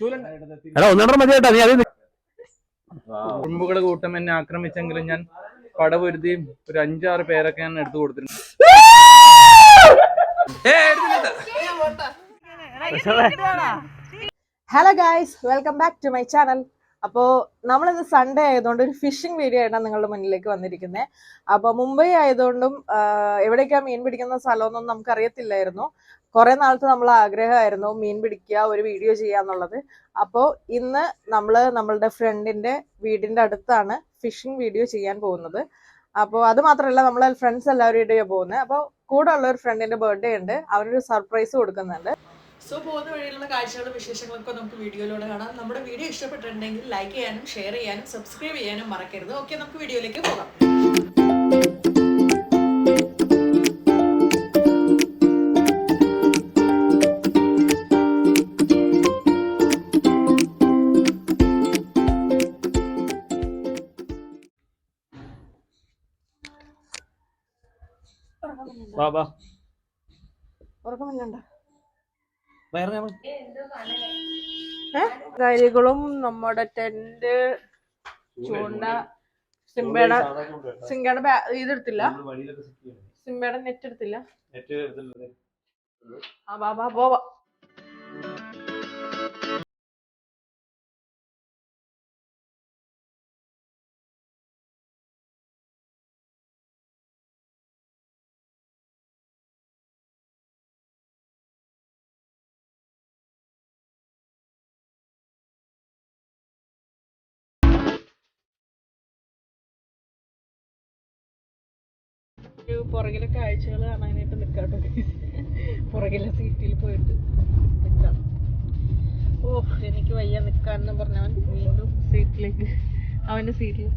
എടാ ഒന്നെണ്ണം മതി കേട്ടോ നീ അത് ഉറുമ്പുകൾ കൂട്ടം എന്നെ ആക്രമിച്ചെങ്കിലും ഞാൻ പടപൊരുതിയും ഒരു അഞ്ചാറ് പേരൊക്കെ ഞാൻ എടുത്തു കൊടുത്തിട്ടുണ്ട്. Hello guys welcome back to my channel അപ്പോൾ നമ്മളിത് സൺഡേ ആയതുകൊണ്ട് ഒരു ഫിഷിംഗ് വീഡിയോ ആയിട്ടാണ് നിങ്ങളുടെ മുന്നിലേക്ക് വന്നിരിക്കുന്നത് അപ്പോൾ മുംബൈ ആയതുകൊണ്ടും എവിടേക്കാണ് മീൻ പിടിക്കുന്ന സ്ഥലമൊന്നും നമുക്ക് അറിയത്തില്ലായിരുന്നു കുറെ നാളത്തെ നമ്മൾ ആഗ്രഹമായിരുന്നു മീൻ പിടിക്കുക ഒരു വീഡിയോ ചെയ്യാന്നുള്ളത് അപ്പോൾ ഇന്ന് നമ്മൾ നമ്മളുടെ ഫ്രണ്ടിന്റെ വീടിന്റെ അടുത്താണ് ഫിഷിംഗ് വീഡിയോ ചെയ്യാൻ പോകുന്നത്. അപ്പോൾ അത് മാത്രമല്ല നമ്മൾ ഫ്രണ്ട്സ് എല്ലാവരുടെയും പോകുന്നത് അപ്പോൾ കൂടെ ഉള്ള ഒരു ഫ്രണ്ടിന്റെ ബർത്ത്ഡേ ഉണ്ട്. അവരൊരു സർപ്രൈസ് കൊടുക്കുന്നുണ്ട്. സോ പോകുന്ന വഴിയിലുള്ള കാഴ്ചകളും വിശേഷങ്ങളൊക്കെ നമുക്ക് വീഡിയോയിലൂടെ കാണാം. നമ്മുടെ വീഡിയോ ഇഷ്ടപ്പെട്ടിട്ടുണ്ടെങ്കിൽ ലൈക്ക് ചെയ്യാനും ഷെയർ ചെയ്യാനും സബ്സ്ക്രൈബ് ചെയ്യാനും മറക്കരുത്. ഓക്കെ നമുക്ക് വീഡിയോയിലേക്ക് പോകാം. വാ നമ്മുടെ ടെന്റ് ചൂണ്ട സിംബയുടെ സിംഗയുടെ ഇതെടുത്തില്ല. സിംബയുടെ നെറ്റ് എടുത്തില്ല. ആ ബാബാ പോവാ ഒരു പുറകിലെ കാഴ്ചകൾ കാണാനായിട്ട് നിൽക്കാട്ടോ പുറകിലെ സീറ്റിൽ പോയിട്ട് നിൽക്കാം ഓ എനിക്ക് വയ്യ നിൽക്കാന്ന് പറഞ്ഞവൻ വീണ്ടും സീറ്റിലേക്ക് അവന്റെ സീറ്റിൽ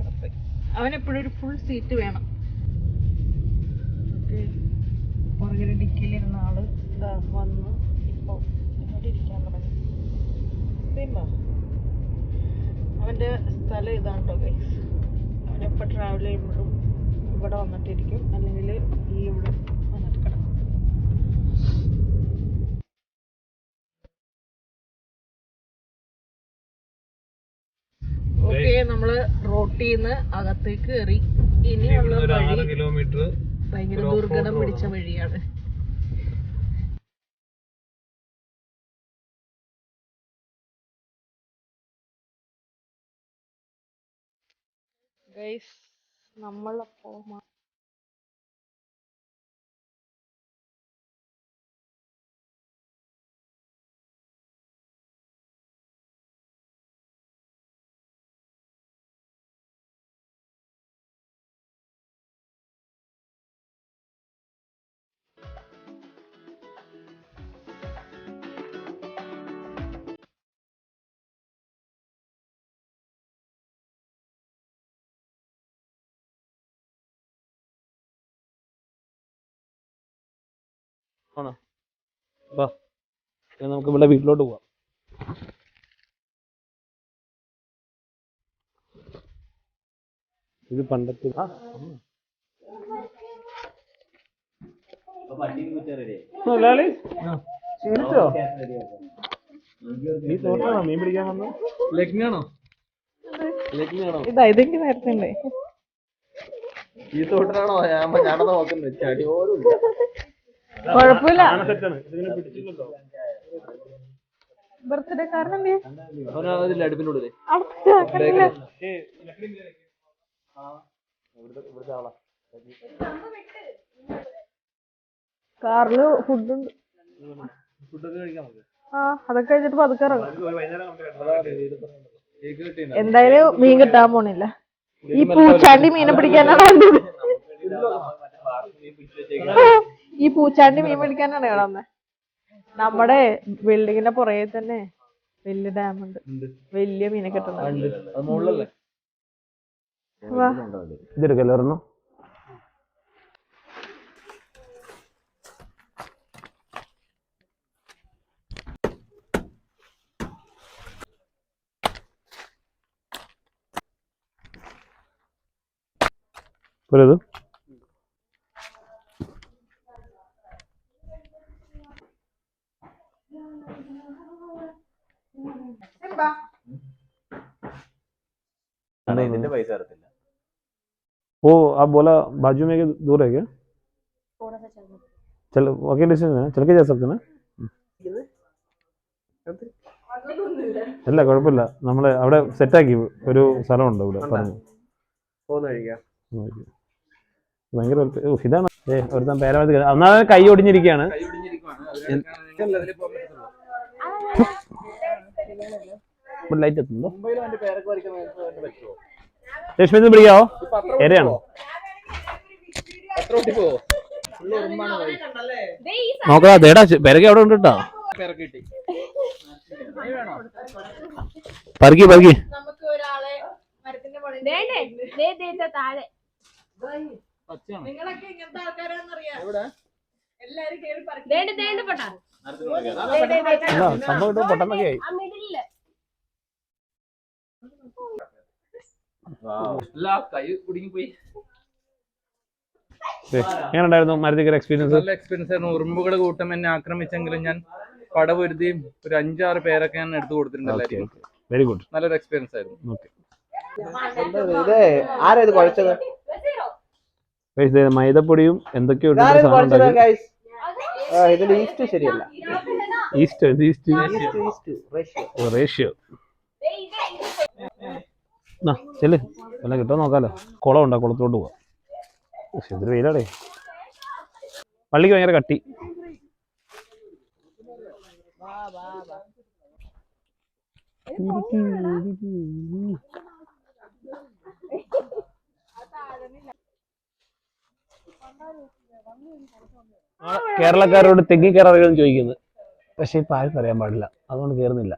അവൻ എപ്പോഴും ഒരു ഫുൾ സീറ്റ് വേണം. ഓക്കെ. പുറകിലെ ഡിക്കിലിരുന്ന ആൾ വന്നു. ഇപ്പൊ ഇങ്ങോട്ട് ഇരിക്കാൻ തുടങ്ങി. പിന്നെ അവന്റെ സ്ഥലം ഇതാണ് കേട്ടോ ഗൈസ് അവനെപ്പോൾ ട്രാവൽ ചെയ്യുമ്പോഴും ഇവിടെ വന്നിട്ടിരിക്കും. അല്ലെങ്കിൽ ഈ ഇവിടെ വന്നിട്ട് കിടക്കും. ഓക്കെ നമ്മൾ റോട്ടിൽ നിന്ന് അകത്തേക്ക് കയറി. ഇനിയുള്ള വഴി കിലോമീറ്റർ ഭയങ്കര ദുർഘടം പിടിച്ച വഴിയാണ്. ഗൈസ് നമ്മളപ്പോ ആണോ വാ ഇനി നമുക്ക് ഇവിടെ വീട്ടിലോട്ട് പോവാം. ഇത് പണ്ടത്തെ ആ, അമ്മ. മുതലാളി ക്ഷീണിച്ചോ നീ തോട്ടാണോ മീൻ പിടിക്കാൻ വന്നു ലഗ്നാണോ? ലക്കിനാണോ ഇതാ ഇതെനിക്ക് നേരത്തെ ഉണ്ട് ഈ തോട്ടിലാണോ? ഞാൻ ഞാനത് നോക്കുന്നത് ചടി പോലും കുഴപ്പമില്ല. ബർത്ത്ഡേ കാരണം. കാറിൽ ഫുഡ് ഉണ്ട്. ഫുഡൊക്കെ കഴിക്കാൻ ആ അതൊക്കെ കഴിഞ്ഞിട്ട് പതുക്കെ ഇറങ്ങും. എന്തായാലും മീൻ കിട്ടാൻ പോണില്ല. ഈ പൂച്ചാണ്ടി മീനെ പിടിക്കാനാണ്. ഈ പൂച്ചാണ്ടി മീൻ പിടിക്കാനാണ് കിടന്നത് നമ്മുടെ ബിൽഡിങ്ങിന്റെ പുറകെ തന്നെ വലിയ ഡാം ഉണ്ട്. വലിയ മീനെ വാ. ഇതെടുക്കല്ലോ ഒരെണ്ണം? പോരത് वो आप बोला बाजू में कि दूर है क्या चल वकील डिसीजन है चल के जा सकते हैं ना ഇല്ല കുഴപ്പമില്ല നമ്മള് അവിടെ സെറ്റാക്കി ഒരു സ്ഥലമുണ്ട് ഇവിടെ പറഞ്ഞു പോകുന്ന കഴിക്കാം ഓക്കേ. ഭയങ്കര വലുപ്പ- ഓ, ഇതാണ് ഏ ഒരുത്തൻ പേരവതി ഒന്നാമത് കൈ ഒടിഞ്ഞിരിക്കുകയാണ് കൈ ഒടിഞ്ഞിരിക്കുവാണ്. അത് കാരണം നിങ്ങൾക്ക് അതിലേ പോകാൻ പറ്റത്തുള്ളൂ. ലൈറ്റ് എത്തുന്നുണ്ടോ ഒന്ന് പിടിക്കാവോ എരയാണ്. നോക്കാ ദേടാ പെരക്ക് അവിടെ ഉണ്ട് കേട്ടോ. പറക്കി പറക്കി നമുക്ക് ഒരാളെ മരത്തിന്റെ മുകളിൽ ദേ ദേ ദേ താഴെ. പച്ചയാണോ? നിങ്ങളൊക്കെ ഇങ്ങനത്തെ എല്ലാരും കേറി പൊട്ടാ. സംഭവം പെട്ടെന്നൊക്കെ ആയി എക്സ്പീരിയൻസ് നല്ല എക്സ്പീരിയൻസ് ആയിരുന്നു. ഉറുമ്പുകൾ കൂട്ടം എന്നെ ആക്രമിച്ചെങ്കിലും ഞാൻ പടപൊരുതിയും ഒരു അഞ്ചാറ് പേരൊക്കെ ഞാൻ എടുത്തു കൊടുത്തിട്ടുണ്ട് വെരി ഗുഡ് നല്ലൊരു എക്സ്പീരിയൻസ് ആയിരുന്നു. ഓക്കെ ഇത്? ആരാ ഇത് കുഴച്ചത്? മൈദപ്പൊടിയും എന്തൊക്കെയോ ഇതാരാ ഇത് സാധനം കുഴച്ചത് ഉണ്ടാക്കി. ഗൈസ് ഇതിന്റെ ഈസ്റ്റ് ശരിയല്ല. ഈസ്റ്റ് ഈസ്റ്റ് ഈസ്റ്റ് റേഷ്യോ റഷ്യ ചെൽ ചെല്ല്. എല്ലാം കിട്ടാൻ നോക്കാലോ. കുളം ഉണ്ടോ? കുളത്തോട്ട് പോവാം. എന്തൊരു വെയിലാടേ. പള്ളിക്ക് ഭയങ്കര കട്ടി. കേരളക്കാരോട് തെങ്ങി കയറാറുകൾ ചോദിക്കുന്നത് പക്ഷെ ഇപ്പൊ ആരും അറിയാൻ പാടില്ല. അതുകൊണ്ട് കയറുന്നില്ല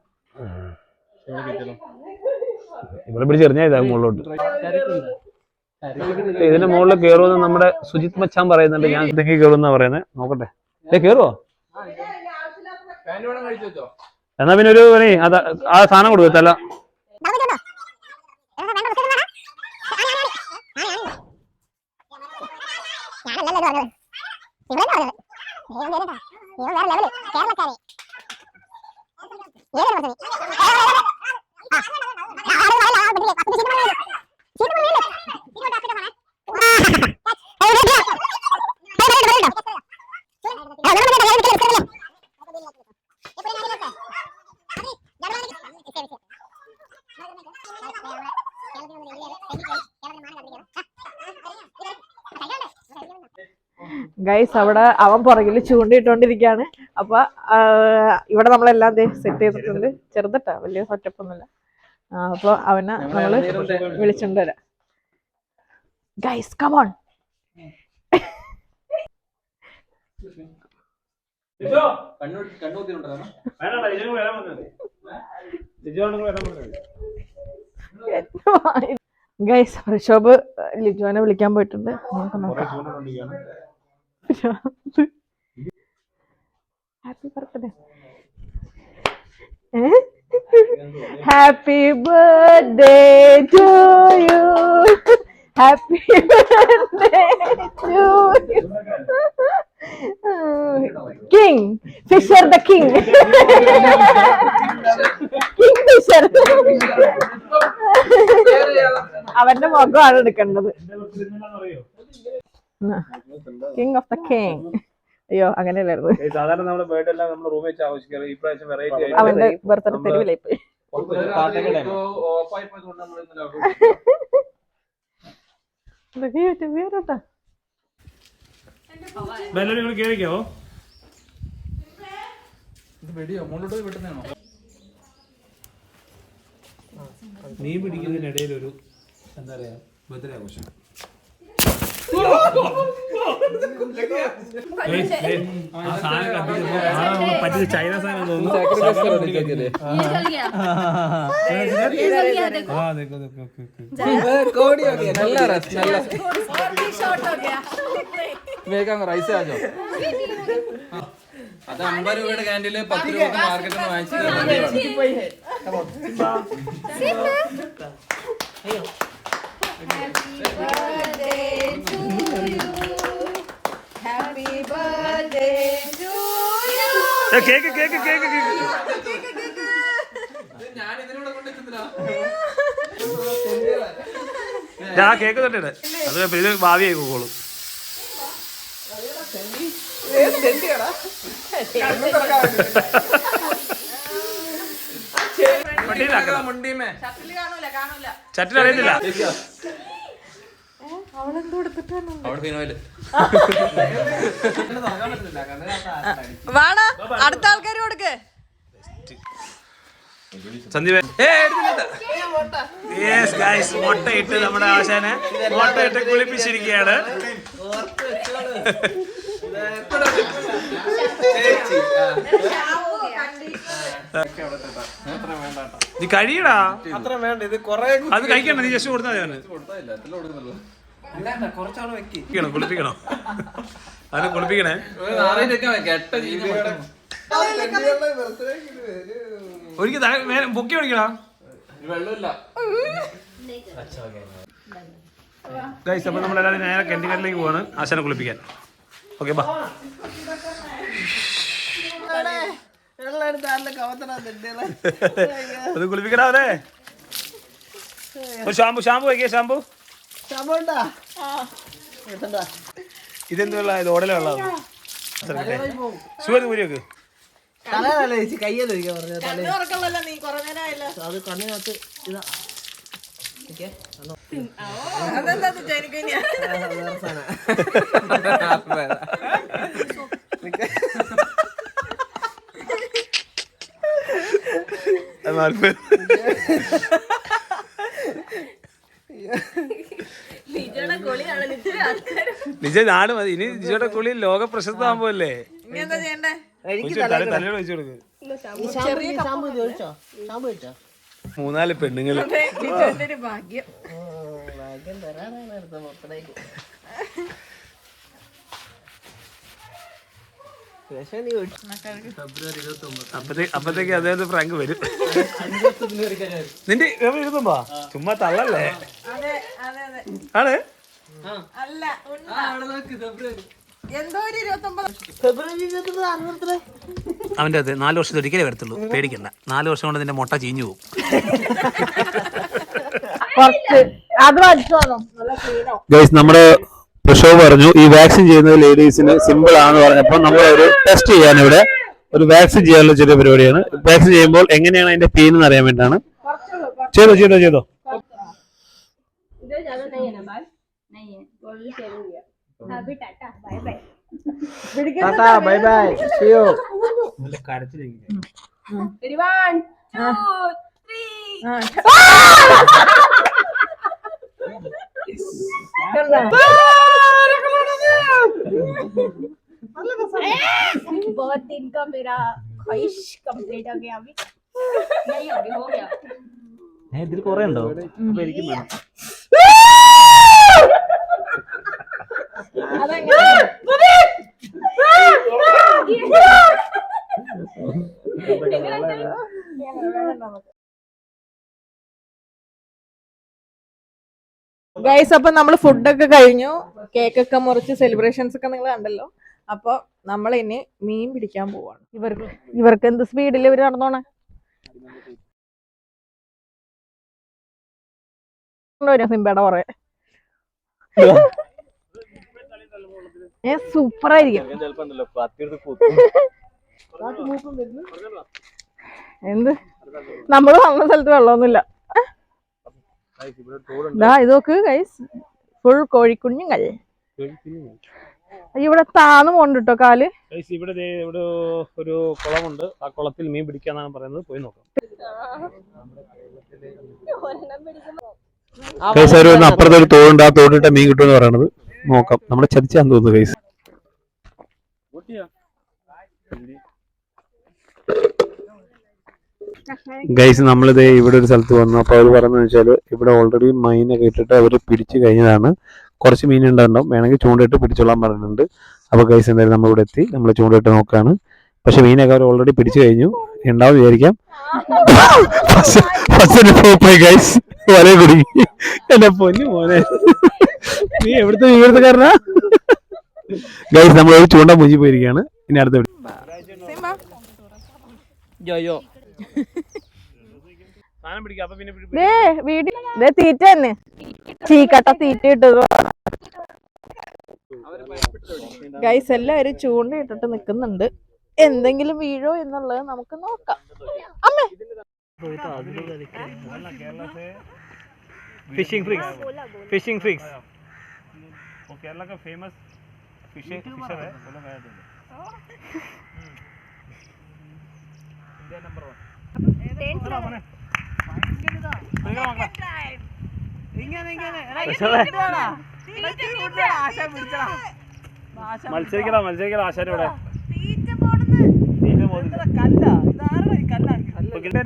ഇവിടെ പിടിച്ച് എറിഞ്ഞാ ഇതാ മുകളിലോട്ട്. ഇതിന്റെ മുകളിൽ കയറുമെന്ന് നമ്മുടെ സുജിത് മച്ചാൻ പറയുന്നുണ്ട്. ഞാൻ ഇതെങ്കിൽ കയറുമെന്നാ പറയുന്നത് നോക്കട്ടെ. ഏ കയറുവോ വെച്ചോ എന്നാ പിന്നെ ഒരു പണി അതാ ആ സാധനം കൊടുക്കും തല. ഗൈസ് അവിടെ അവൻ പുറകിൽ ചൂണ്ടിയിട്ടോണ്ടിരിക്കാണ്. അപ്പൊ ഇവിടെ നമ്മളെല്ലാം സെറ്റ് ചെയ്തിട്ടുണ്ട്. ചെറുതട്ടാ വലിയ ഒറ്റപ്പൊന്നുമില്ല. അപ്പൊ അവനെ നമ്മൾ വിളിച്ചോണ്ട് വരാം. Guys come on guys Rishob ലിജുവിനെ വിളിക്കാൻ പോയിട്ടുണ്ട്. നമുക്ക് നോക്കാം happy birthday happy birthday to you happy birthday to you Kingfisher the king Kingfisher അവന്റെ മുഖമാണ് എടുക്കേണ്ടത്. കിങ് ഓഫ് ദ കിങ് അയ്യോ അങ്ങനെയല്ലായിരുന്നു സാധാരണ നമ്മുടെ ബേർഡ് എല്ലാം നമ്മൾ റൂമിൽ വെച്ച് ആഘോഷിക്കാറ്. ഈ പ്രാവശ്യം വെറൈറ്റി ആയിട്ട് അവന്റെ ബർത്ത്ഡേ തെരുവിലായി പോയി നിങ്ങൾ കേറിക്കോ നീ പിടിക്കുന്നതിനിടയിൽ ഒരു എന്താ പറയാ ബർത്ത്ഡേ ആഘോഷം. പറ്റിയ ചൈന സാധനം വേഗം റൈസ് ആജോ അത് അമ്പത് രൂപയുടെ ക്യാൻഡിൽ പത്ത് രൂപ മാർക്കറ്റിൽ നിന്ന് വാങ്ങിച്ചു കേക്ക് കേക്ക് കേക്ക് കേക്ക്. ഞാൻ കേക്ക് തൊട്ടിട്ട് അത് പേര് ഇത് ആയിക്കോളും കോളും മുണ്ടിമേ. വാടാ അടുത്ത ആൾക്കാർ കൊടുക്ക്. സന്ദീപ് യെസ് ഗൈസ് മുട്ടയിട്ട് നമ്മുടെ ആശാനെ മുട്ടയിട്ട് കുളിപ്പിച്ചിരിക്കുകയാണ്. നീ കഴിയടാ. അത്ര വേണ്ട ഇത് കൊറേ അത് കഴിക്കണ്ട നീ ജസ്റ്റ് കൊടുത്താൽ മതി അവന്. കൊടുത്താ കുളിപ്പിക്കണം കുളിപ്പിക്കണം. അവനെ കുളിപ്പിക്കണേ? ഒരിക്കൽ പൊക്കി ഓടിക്കടാ വെള്ളമില്ല ഗൈസ് അപ്പോൾ നമ്മളെല്ലാവരും നേരെ കെന്റിക്കലിലേക്ക് പോവാണ്. ആശാനെ കുളിപ്പിക്കാൻ. ഓക്കെ ബാ. അത് കുളിപ്പിക്കണേ ഒരു ഷാമ്പു ഷാമ്പു വയ്ക്കുക ഷാമ്പു. ഇതെന്തുള്ള? ഇത് ഓടല വെള്ളം ഷുഗർ കൂരി വെക്ക്. ചേച്ചി തല കുറെ നേരമായില്ല അത് കണ്ണിനകത്ത് ഇതാ. അതെന്താ നിജ നാട് മതി. ഇനി നിജയുടെ കുളി ലോക പ്രശസ്തമാകുമ്പോല്ലേ ഇനി എന്താ ചെയ്യണ്ടേ? തലയോട് വെച്ചു കൊടുക്ക്. മൂന്നാൽ പെണ്ണുങ്ങൾ ഒഴിച്ചു അപ്പത്തേക്ക് അതായത് ഫ്രാങ്ക് വരും. നിന്റെ എവിടെ ഇരുന്നുമ്പോ ചുമ്മാ തള്ളല്ലേ? അതെ അതെ അതെ. ആണ്? അല്ല. എന്തോ ഒരു ഇരുപത്തൊമ്പത് ഫെബ്രുവരി അവന്റെ അത് നാല് വർഷത്തിൽ ഒരിക്കലേ വരത്തുള്ളൂ. പേടിക്കണ്ട. നാല് വർഷം കൊണ്ട് നിന്റെ മുട്ട ചീഞ്ഞു പോകും ഗൈസ് നമ്മുടെ പ്രഷോ പറഞ്ഞു ഈ വാക്സിൻ ചെയ്യുന്നത് ലേഡീസിന് സിമ്പിൾ ആണെന്ന് പറഞ്ഞപ്പോൾ നമ്മൾ ഒരു ടെസ്റ്റ് ചെയ്യാൻ ഇവിടെ ഒരു വാക്സിൻ ചെയ്യാനുള്ള ചെറിയ പരിപാടിയാണ്. വാക്സിൻ ചെയ്യുമ്പോൾ എങ്ങനെയാണ് അതിന്റെ പെയിൻ എന്ന് അറിയാൻ വേണ്ടിയിട്ടാണ്. ചെയ്തോ ചെയ്തോ ചെയ്തോ. इधर ज्यादा नहीं है ना बाल नहीं है गोली से हो गया अभी tata bye bye tata bye bye see you ready one two three बहुत दिन का मेरा ख्वाहिश कंप्लीट हो गया अभी नहीं अभी हो गया ഇതിൽ കുറെ ഉണ്ടോ അപ്പൊ എനിക്കും വേണം ഗൈസ് അപ്പൊ നമ്മൾ ഫുഡൊക്കെ കഴിഞ്ഞു. കേക്കൊക്കെ മുറിച്ച് സെലിബ്രേഷൻസ് ഒക്കെ നിങ്ങൾ കണ്ടല്ലോ. അപ്പൊ നമ്മൾ ഇനി മീൻ പിടിക്കാൻ പോവാണ്. ഇവർക്ക് ഇവർക്ക് എന്ത് സ്പീഡിൽ ഇവർ നടന്നോണേ? സിംബയുടെ പുറകെ. ഏ സൂപ്പർ ആയിരിക്കും. എന്ത്? നമ്മൾ വന്ന സ്ഥലത്ത് വെള്ളമൊന്നുമില്ല. ഇത് നോക്ക് ഗൈസ് ഫുൾ കോഴിക്കുഞ്ഞുങ്ങൾ ഇവിടെ താന്ന് പോണ്ട് കേട്ടോ കാൽ. ഇവിടെ ദേ ഇവിടെ ഒരു കുളമുണ്ട്. ആ കുളത്തിൽ മീൻ പിടിക്കാന്നാണ് പറയുന്നത്. പോയി നോക്കാം. അപ്പുറത്തെ ഒരു തോടുണ്ട്. ആ തോടിട്ട മീൻ കിട്ടുമെന്ന് പറയണത്. നോക്കാം. നമ്മളെ ചതിച്ചാന്ന് തോന്നുന്നു ഗൈസ് ഗൈസ് നമ്മളിത് ഇവിടെ ഒരു സ്ഥലത്ത് വന്നു. അപ്പോൾ അവർ പറയുന്നത് വെച്ചാൽ ഇവിടെ ഓൾറെഡി മീനൊക്കെ ഇട്ടിട്ട് അവർ പിടിച്ചു കഴിഞ്ഞതാണ്. കുറച്ച് മീൻ ഉണ്ടാവും വേണമെങ്കിൽ ചൂണ്ടയിട്ട് പിടിച്ചോളാൻ പറഞ്ഞിട്ടുണ്ട്. അപ്പോൾ ഗൈസ് എന്തായാലും നമ്മൾ ഇവിടെ എത്തി. നമ്മൾ ചൂണ്ടയിട്ട് നോക്കാണ്. പക്ഷെ മീനൊക്കെ അവർ ഓൾറെഡി പിടിച്ചു കഴിഞ്ഞു. ഉണ്ടാവും വിചാരിക്കാം. ഗൈസ് വലയെ കുടുങ്ങി എന്റെ പൊന്നു മോനെ. നീ എവിടുത്തെ വിവരത്തുകാരനാ ഗൈസ് നമ്മൾ ഒരു ചൂണ്ട മുഞ്ചി പോയിരിക്കുകയാണ്. ഇനി അടുത്ത വീഡിയോ. യോ യോ സാധനം പിടിക്കാം അപ്പൊ പിന്നെ പിടി- ദേ വീട്ടിൽ ദേ തീറ്റ തന്നെ ചീക്കട്ട തീറ്റ ഇട്ടത് ഗൈസ് എല്ലാവരും ചൂണ്ടയിട്ടിട്ട് നിൽക്കുന്നുണ്ട് എന്തെങ്കിലും വീഴോ എന്നുള്ളത് നമുക്ക് നോക്കാം അമ്മേ फिशिंग फ्रिक्स फिशिंग फ्रिक्स वो केरला का फेमस फिशिंग फिशर है बोलो मैं दूंगा इंडिया नंबर वन മത്സരിക്കടാ മത്സരിക്കടാ ആശാന്റെ ഇവിടെ.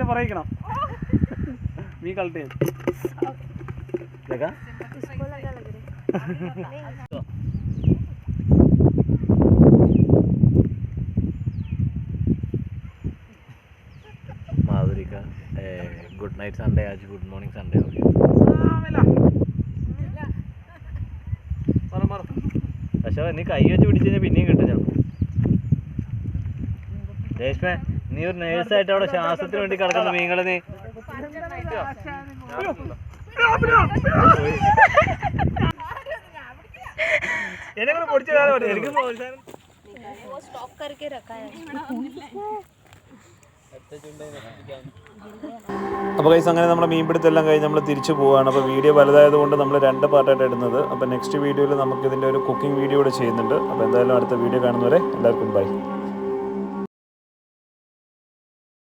പറയിക്കണം. നീ കളട്ട് गुड नाइट संडे आज गुड मॉर्निंग संडे हो गया പക്ഷേ നീ കൈ വെച്ച് പിടിച്ചു കഴിഞ്ഞാൽ പിന്നെയും കിട്ടും ചിലപ്പോൾ രേഷ്മ നീ ഒരു നേഴ്സായിട്ട് അവിടെ ശ്വാസത്തിന് വേണ്ടി കിടക്കുന്ന മീനുകളെ നീ എന്നെ കൂടെ പൊടിച്ചു തരാൻ എനിക്ക് वो അപ്പോൾ കൈസ് അങ്ങനെ നമ്മുടെ മീൻപിടുത്തെല്ലാം കഴിഞ്ഞ് നമ്മൾ തിരിച്ചു പോവുകയാണ് അപ്പോൾ വീഡിയോ വലുതായത് കൊണ്ട് നമ്മൾ രണ്ട് പാർട്ടായിട്ട് ഇടുന്നത്. അപ്പോൾ നെക്സ്റ്റ് വീഡിയോയിൽ നമുക്ക് ഇതിന്റെ ഒരു കുക്കിംഗ് വീഡിയോ കൂടെ ചെയ്യുന്നുണ്ട്. അപ്പോൾ എന്തായാലും അടുത്ത വീഡിയോ കാണുന്നവരെ എല്ലാവർക്കും ബൈ